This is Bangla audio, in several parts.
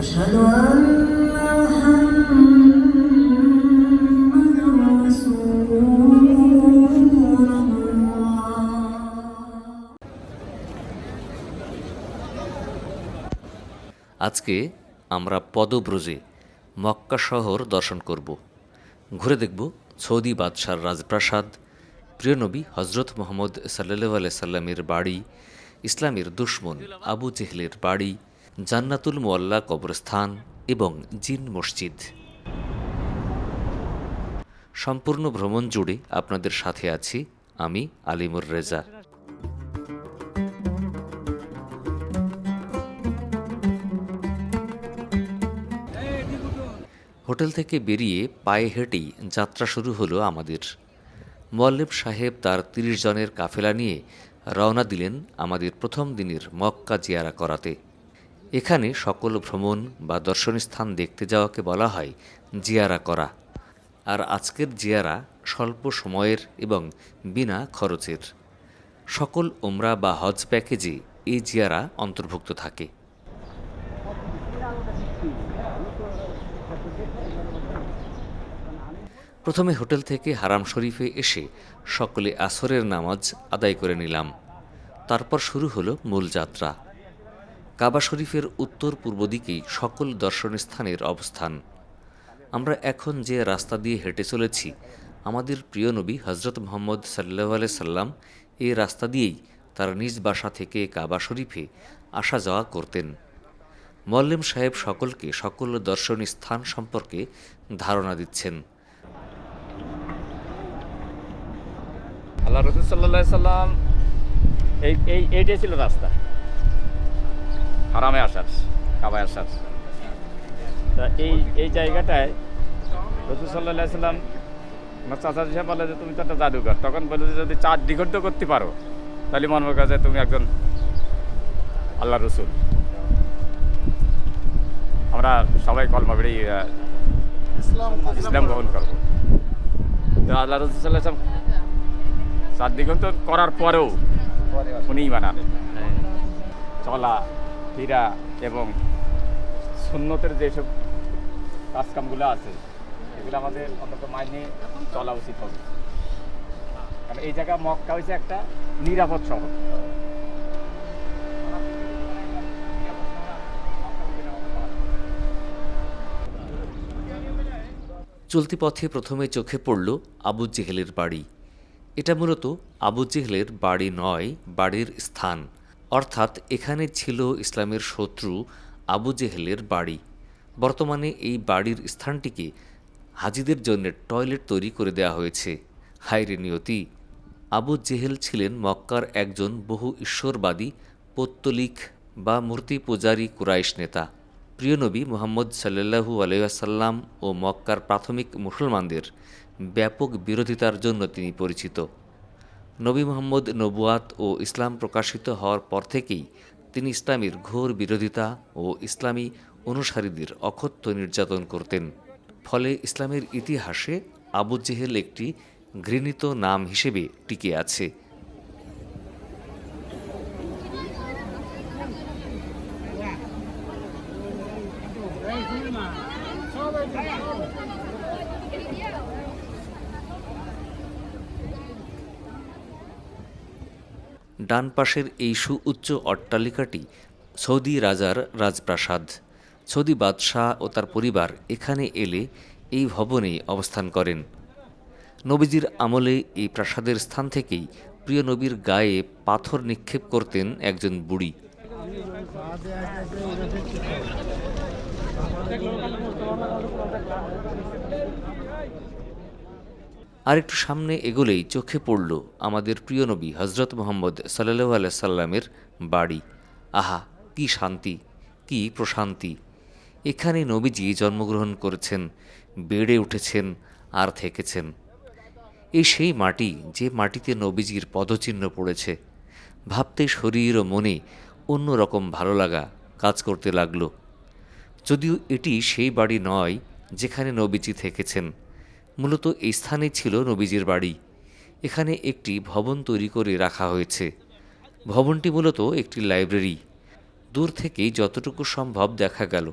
أشهد أن محمدا رسول الله আজকে আমরা পদব্রজে মক্কা শহর দর্শন করব ঘুরে দেখব সৌদি বাদশার রাজপ্রাসাদ প্রিয় নবী হজরত মোহাম্মদ সাল্লাহ আলাই সাল্লামের বাড়ি ইসলামের দুশ্মন আবু জেহলের বাড়ি জান্নাতুল মোয়াল্লা কবরস্থান এবং জিন মসজিদ। সম্পূর্ণ ভ্রমণ জুড়ে আপনাদের সাথে আছি আমি আলিমুর রেজা। হোটেল থেকে বেরিয়ে পায়ে হেঁটেই যাত্রা শুরু হলো আমাদের। মোয়াল্লেব সাহেব তার তিরিশ জনের কাফেলা নিয়ে রওনা দিলেন আমাদের প্রথম দিনের মক্কা জিয়ারা করাতে। এখানে সকল ভ্রমণ বা দর্শনীয় স্থান দেখতে যাওয়াকে বলা হয় জিয়ারা করা। আর আজকের জিয়ারা স্বল্প সময়ের এবং বিনা খরচের। সকল ওমরা বা হজ প্যাকেজে এই জিয়ারা অন্তর্ভুক্ত থাকে। প্রথমে হোটেল থেকে হারাম শরীফে এসে সকলে আসরের নামাজ আদায় করে নিলাম। তারপর শুরু হলো মূল যাত্রা। কাবা শরীফের উত্তর পূর্ব দিকেই সকল দর্শনীয় স্থানের অবস্থান। আমরা এখন যে রাস্তা দিয়ে হেঁটে চলেছি, আমাদের প্রিয় নবী হজরত মোহাম্মদ সাল্লাহ আলাই সাল্লাম এই রাস্তা দিয়েই তার নিজ বাসা থেকে কাবা শরীফে আসা যাওয়া করতেন। মল্লেম সাহেব সকলকে সকল দর্শনীয় স্থান সম্পর্কে ধারণা দিচ্ছেন। আল্লাহ রসুল সাল্লাহ সাল্লাম এই, এইটাই ছিল রাস্তা। হারামে আসার কাবায় আসার তা এই এই জায়গাটায় রসুল সাল্লাহ সাল্লাম আমার চাচা সাহেব বলে যে তুমি তো একটা জাদুঘর। তখন বলে যে যদি চার দ্বিঘণ্ট করতে পারো তাহলে মনে হয় যে তুমি একজন আল্লাহ রসুল। আমরা সবাই কলমা বেড়ে ইসলাম গ্রহণ করব। তো আল্লাহ রসুল সাল্লাহ সাল্লাম চার দিগন্ত করার পরেও উনি বানালেন চলা ফিরা এবং সুন্নতের যেসব কাজকামগুলো আছে, এগুলো আমাদের অন্তত মাইনে চলা উচিত হবে। কারণ এই জায়গা মক্কা হয়েছে একটা নিরাপদ শহর। চলতি পথে প্রথমে চোখে পড়ল আবু জেহেলের বাড়ি। এটা মূলত আবু জেহেলের বাড়ি নয়, বাড়ির স্থান। অর্থাৎ এখানে ছিল ইসলামের শত্রু আবু জেহেলের বাড়ি। বর্তমানে এই বাড়ির স্থানটিকে হাজিদের জন্য টয়লেট তৈরি করে দেওয়া হয়েছে। হাইরে নিয়তি, আবু জেহেল ছিলেন মক্কার একজন বহু ঈশ্বরবাদী, পত্তলিক বা মূর্তি পূজারী কুরাইশ নেতা। প্রিয় নবী মোহাম্মদ সাল্লাহু আলাইসাল্লাম ও মক্কার প্রাথমিক মুসলমানদের ব্যাপক বিরোধিতার জন্য তিনি পরিচিত। নবী মোহাম্মদ নবুয়াত ও ইসলাম প্রকাশিত হওয়ার পর থেকেই তিনি ইসলামের ঘোর বিরোধিতা ও ইসলামী অনুসারীদের অকথ্য নির্যাতন করতেন। ফলে ইসলামের ইতিহাসে আবু জেহেল একটি ঘৃণিত নাম হিসেবে টিকে আছে। ডান পাশের এই সুউচ্চ অট্টালিকাটি সৌদি রাজার রাজপ্রাসাদ। সৌদি বাদশাহ ও তার পরিবার এখানে এলে এই ভবনেই অবস্থান করেন। নবীজির আমলে এই প্রাসাদের স্থান থেকেই প্রিয় নবীর গায়ে পাথর নিক্ষেপ করতেন একজন বুড়ি। আর একটু সামনে এগোলেই চোখে পড়ল আমাদের প্রিয় নবী হজরত মোহাম্মদ সাল্লাহ আল্লাহ সাল্লামের বাড়ি। আহা, কি শান্তি, কি প্রশান্তি। এখানে নবীজি জন্মগ্রহণ করেছেন, বেড়ে উঠেছেন, আর থেকেছেন। এই সেই মাটি যে মাটিতে নবীজির পদচিহ্ন পড়েছে। ভাবতে শরীর ও মনে অন্যরকম ভালো লাগা কাজ করতে লাগল। যদিও এটি সেই বাড়ি নয় যেখানে নবীজি থেকেছেন। মূলত এই স্থানে ছিল নবীজির বাড়ি। এখানে একটি ভবন তৈরি করে রাখা হয়েছে। ভবনটি মূলত একটি লাইব্রেরি। দূর থেকেই যতটুকু সম্ভব দেখা গেল।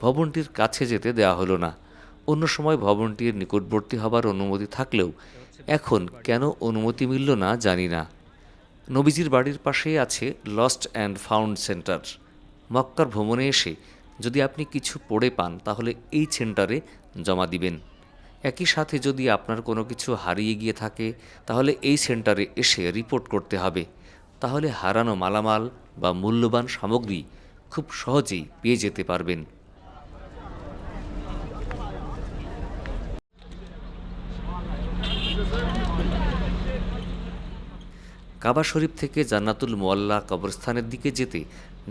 ভবনটির কাছে যেতে দেওয়া হলো না। অন্য সময় ভবনটির নিকটবর্তী হবার অনুমতি থাকলেও এখন কেন অনুমতি মিলল না জানি না। নবীজির বাড়ির পাশেই আছে লস্ট অ্যান্ড ফাউন্ড সেন্টার মক্কার ভ্রমণে এসে যদি আপনি কিছু পড়ে পান, তাহলে এই সেন্টারে জমা দিবেন। একই সাথে যদি আপনার কোনো কিছু হারিয়ে গিয়ে থাকে, তাহলে এই সেন্টারে এসে রিপোর্ট করতে হবে। তাহলে হারানো মালামাল বা মূল্যবান সামগ্রী খুব সহজেই পেয়ে যেতে পারবেন। কাবা শরীফ থেকে জান্নাতুল মোয়াল্লা কবরস্থানের দিকে যেতে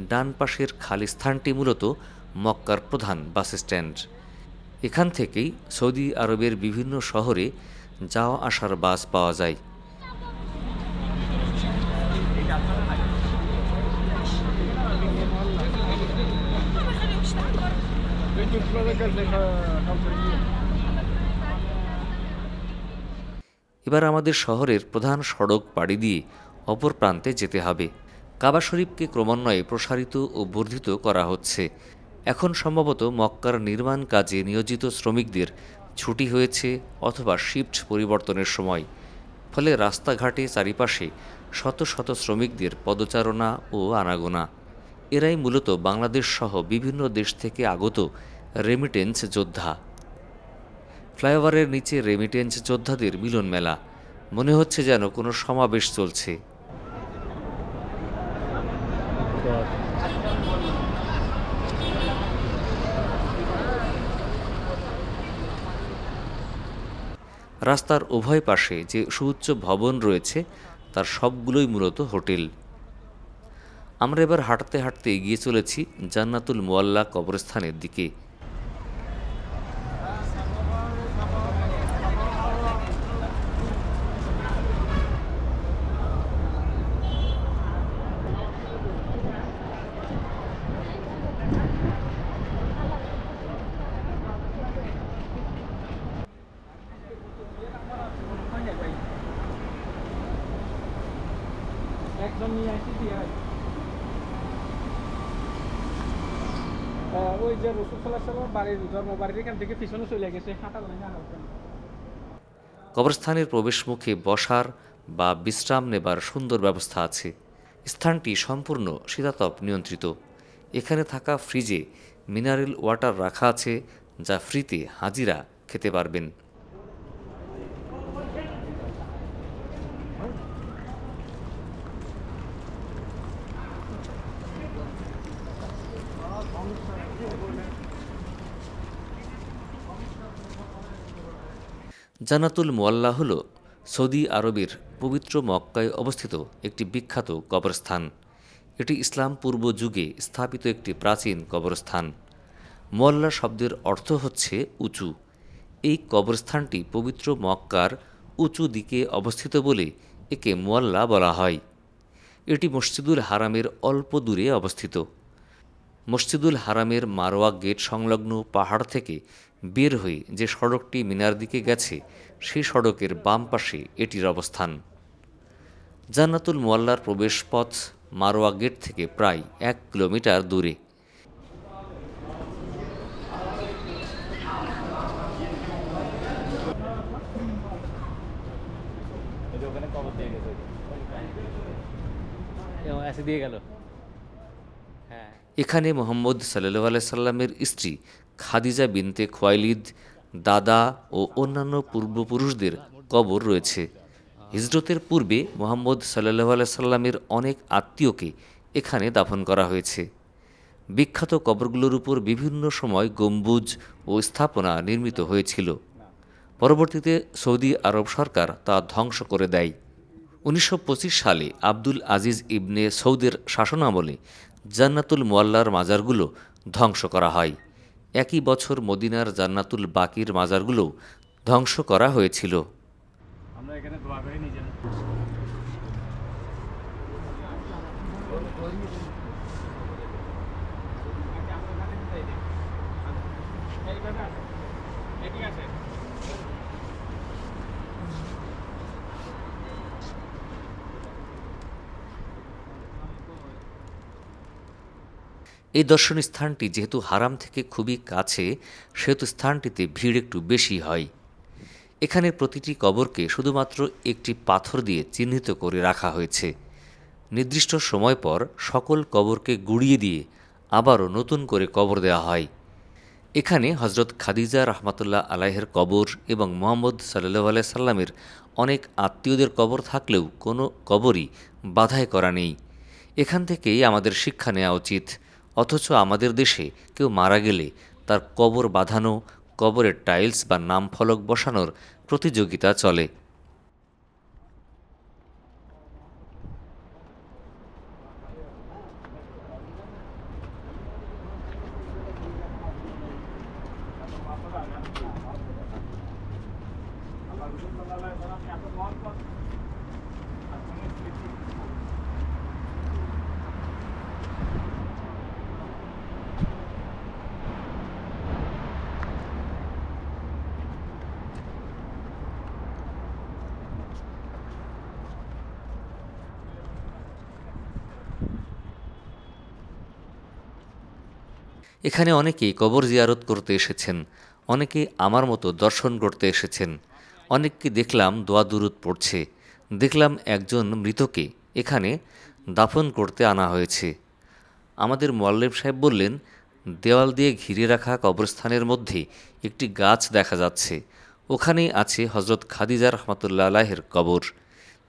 ডান পাশের খালি স্থানটি মূলত মক্কার প্রধান বাস স্ট্যান্ড এখান থেকেই সৌদি আরবের বিভিন্ন শহরে যাওয়া আসার বাস পাওয়া যায়। এবার আমাদের শহরের প্রধান সড়ক পাড়ি দিয়ে অপর প্রান্তে যেতে হবে। কাবা শরীফকে ক্রমান্বয়ে প্রসারিত ও বর্ধিত করা হচ্ছে। এখন সম্ভবত মক্কার নির্মাণ কাজে নিয়োজিত শ্রমিকদের ছুটি হয়েছে অথবা শিফট পরিবর্তনের সময়। ফলে রাস্তাঘাটে চারিপাশে শত শত শ্রমিকদের পদচারণা ও আনাগোনা। এরাই মূলত বাংলাদেশ সহ বিভিন্ন দেশ থেকে আগত রেমিটেন্স যোদ্ধা। ফ্লাইওভারের নিচে রেমিটেন্স যোদ্ধাদের মিলন মেলা মনে হচ্ছে যেন কোনো সমাবেশ চলছে। রাস্তার উভয় পাশে যে সুউচ্চ ভবন রয়েছে, তার সবগুলোই মূলত হোটেল। আমরা এবার হাঁটতে হাঁটতে এগিয়ে চলেছি জান্নাতুল মোয়াল্লা কবরস্থানের দিকে একজন নিয়ে আসি দিয়ে হয় ওই যে রসুল বাড়ির জন্ম বাড়ির এখান থেকে পিছনে চলে গেছে হাঁটা না কবরস্থানের প্রবেশমুখে বসার বা বিশ্রাম নেবার সুন্দর ব্যবস্থা আছে। স্থানটি সম্পূর্ণ শীতাতপ নিয়ন্ত্রিত। এখানে থাকা ফ্রিজে মিনারেল ওয়াটার রাখা আছে, যা ফ্রিতে হাজিরা খেতে পারবেন। জান্নাতুল মোয়াল্লা হল সৌদি আরবের পবিত্র মক্কায় অবস্থিত একটি বিখ্যাত কবরস্থান। এটি ইসলাম পূর্ব যুগে স্থাপিত একটি প্রাচীন কবরস্থান। মোয়াল্লা শব্দের অর্থ হচ্ছে উঁচু। এই কবরস্থানটি পবিত্র মক্কার উঁচু দিকে অবস্থিত বলে একে মোয়াল্লা বলা হয়। এটি মসজিদুল হারামের অল্প দূরে অবস্থিত। মসজিদুল হারামের মারোয়া গেট সংলগ্ন পাহাড় থেকে বের হয়ে যে সড়কটি মিনার দিকে গেছে সেই সড়কের বাম পাশে এটির অবস্থান। জান্নাতুল মোয়াল্লার প্রবেশপথ মারোয়া গেট থেকে প্রায় এক কিলোমিটার দূরে। হ্যাঁ। এখানে মোহাম্মদ সাল্লু আলাইসাল্লামের স্ত্রী খাদিজা বিনতে খোয়াইলিদ, দাদা ও অন্যান্য পূর্বপুরুষদের কবর রয়েছে। হিজরতের পূর্বে মোহাম্মদ সাল্লাহ আলাইসাল্লামের অনেক আত্মীয়কে এখানে দাফন করা হয়েছে। বিখ্যাত কবরগুলোর উপর বিভিন্ন সময় গম্বুজ ও স্থাপনা নির্মিত হয়েছিল। পরবর্তীতে সৌদি আরব সরকার তা ধ্বংস করে দেয়। উনিশশো পঁচিশ সালে আব্দুল আজিজ ইবনে সৌদের শাসনামলে জান্নাতুল মোয়াল্লার মাজারগুলো ধ্বংস করা হয়। একই বছর মদিনার জান্নাতুল বাকির মাজারগুলো ধ্বংস করা হয়েছিল। আমরা এখানে দোয়া করে এই দর্শনীয় স্থানটি যেহেতু হারাম থেকে খুবই কাছে, সেহেতু স্থানটিতে ভিড় একটু বেশি হয়। এখানে প্রতিটি কবরকে শুধুমাত্র একটি পাথর দিয়ে চিহ্নিত করে রাখা হয়েছে। নির্দিষ্ট সময় পর সকল কবরকে গুড়িয়ে দিয়ে আবারও নতুন করে কবর দেওয়া হয়। এখানে হজরত খাদিজা রহমাতুল্লাহ আলাহের কবর এবং মোহাম্মদ সাল্লু আলাই সাল্লামের অনেক আত্মীয়দের কবর থাকলেও কোনো কবরই বাধাই করা নেই। এখান থেকেই আমাদের শিক্ষা নেওয়া উচিত। অথচ আমাদের দেশে কেউ মারা গেলে তার কবর বাঁধানো, কবরের টাইলস বা নাম ফলক বসানোর প্রতিযোগিতা চলে। এখানে অনেকেই কবর জিয়ারত করতে এসেছেন অনেকে আমার মতো দর্শন করতে এসেছেন। অনেককে দেখলাম দোয়া দুরুদ পড়ছে। দেখলাম একজন মৃতকে এখানে দাফন করতে আনা হয়েছে। আমাদের মোয়াল্লেম সাহেব বললেন, দেওয়াল দিয়ে ঘিরে রাখা কবরস্থানের মধ্যে একটি গাছ দেখা যাচ্ছে। ওখানেই আছে হজরত খাদিজা রহমতুল্লা আলাহের কবর।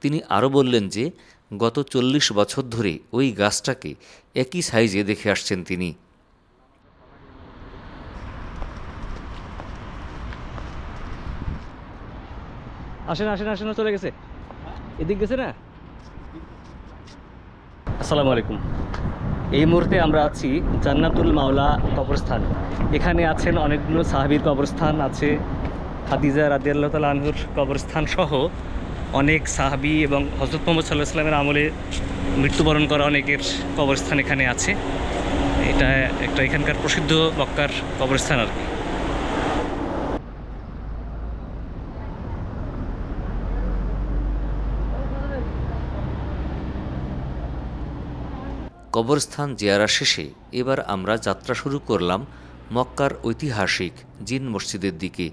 তিনি আরও বললেন যে, গত চল্লিশ বছর ধরে ওই গাছটাকে একই সাইজে দেখে আসছেন তিনি। আসেন আসেন আসেন চলে গেছে। এদিক গেছে না? আসসালামু আলাইকুম। এই মুহূর্তে আমরা আছি জান্নাতুল মাওলা কবরস্থান। এখানে আছেন অনেকগুলো সাহাবির কবরস্থান আছে। খাদিজা রাদিয়াল্লাহ তাল আনহুর কবরস্থান সহ অনেক সাহাবি এবং হজরত মোহাম্মদ সাল্লাহ সাল্লামের আমলে মৃত্যুবরণ করা অনেকের কবরস্থান এখানে আছে। এটা একটা এখানকার প্রসিদ্ধ মক্কার কবরস্থান আর কি। কবরস্থান শেষে এবার আমরা যাত্রা শুরু করলাম মক্কার ঐতিহাসিক জিন মসজিদের দিকে।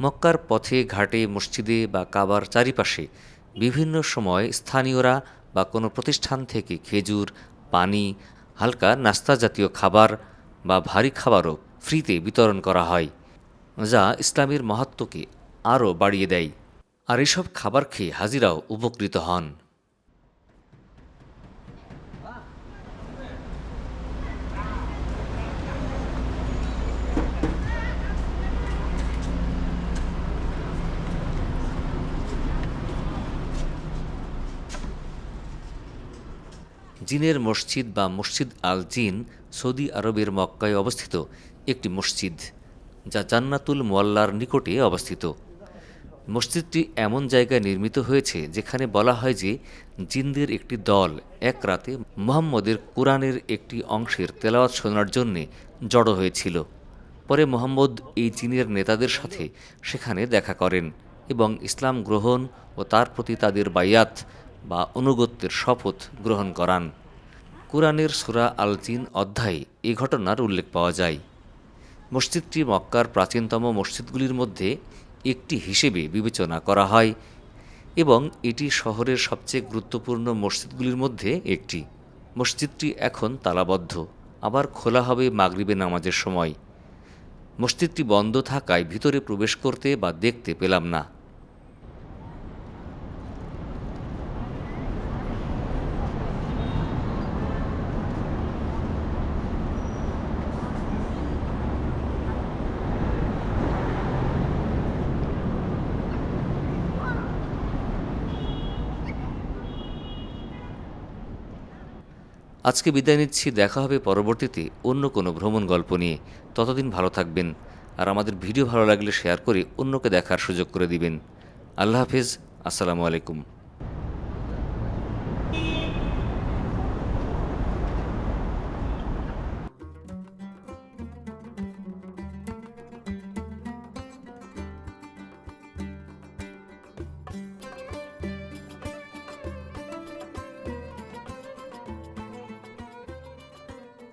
মক্কার পথে, ঘাটে, মসজিদে বা কাবার চারিপাশে বিভিন্ন সময় স্থানীয়রা বা কোনো প্রতিষ্ঠান থেকে খেজুর, পানি, হালকা নাস্তা জাতীয় খাবার বা ভারী খাবারও ফ্রিতে বিতরণ করা হয়, যা ইসলামের মাহাত্ম্যকে আরও বাড়িয়ে দেয়। আর এসব খাবার খেয়ে হাজিরাও উপকৃত হন। জিনের মসজিদ বা মসজিদ আল জিন সৌদি আরবের মক্কায় অবস্থিত একটি মসজিদ, যা জান্নাতুল মোয়াল্লার নিকটে অবস্থিত। মসজিদটি এমন জায়গায় নির্মিত হয়েছে যেখানে বলা হয় যে জিনদের একটি দল এক রাতে মুহাম্মদের কোরআনের একটি অংশের তেলাওয়াত শোনার জন্যে জড়ো হয়েছিল। পরে মোহাম্মদ এই জিনের নেতাদের সাথে সেখানে দেখা করেন এবং ইসলাম গ্রহণ ও তার প্রতি তাদের বায়াত বা অনুগত্যের শপথ গ্রহণ করান। কোরআনের সুরা আল জিন অধ্যায়ে এ ঘটনার উল্লেখ পাওয়া যায়। মসজিদটি মক্কার প্রাচীনতম মসজিদগুলির মধ্যে একটি হিসেবে বিবেচনা করা হয় এবং এটি শহরের সবচেয়ে গুরুত্বপূর্ণ মসজিদগুলির মধ্যে একটি। মসজিদটি এখন তালাবদ্ধ, আবার খোলা হবে মাগরিবে নামাজের সময়। মসজিদটি বন্ধ থাকায় ভিতরে প্রবেশ করতে বা দেখতে পেলাম না। আজকে বিদায় নিচ্ছি, দেখা হবে পরবর্তীতে অন্য কোনো ভ্রমণ গল্প নিয়ে। ততদিন ভালো থাকবেন আর আমাদের ভিডিও ভালো লাগলে শেয়ার করে অন্যকে দেখার সুযোগ করে দিবেন। আল্লাহ হাফিজ, আসসালামু আলাইকুম।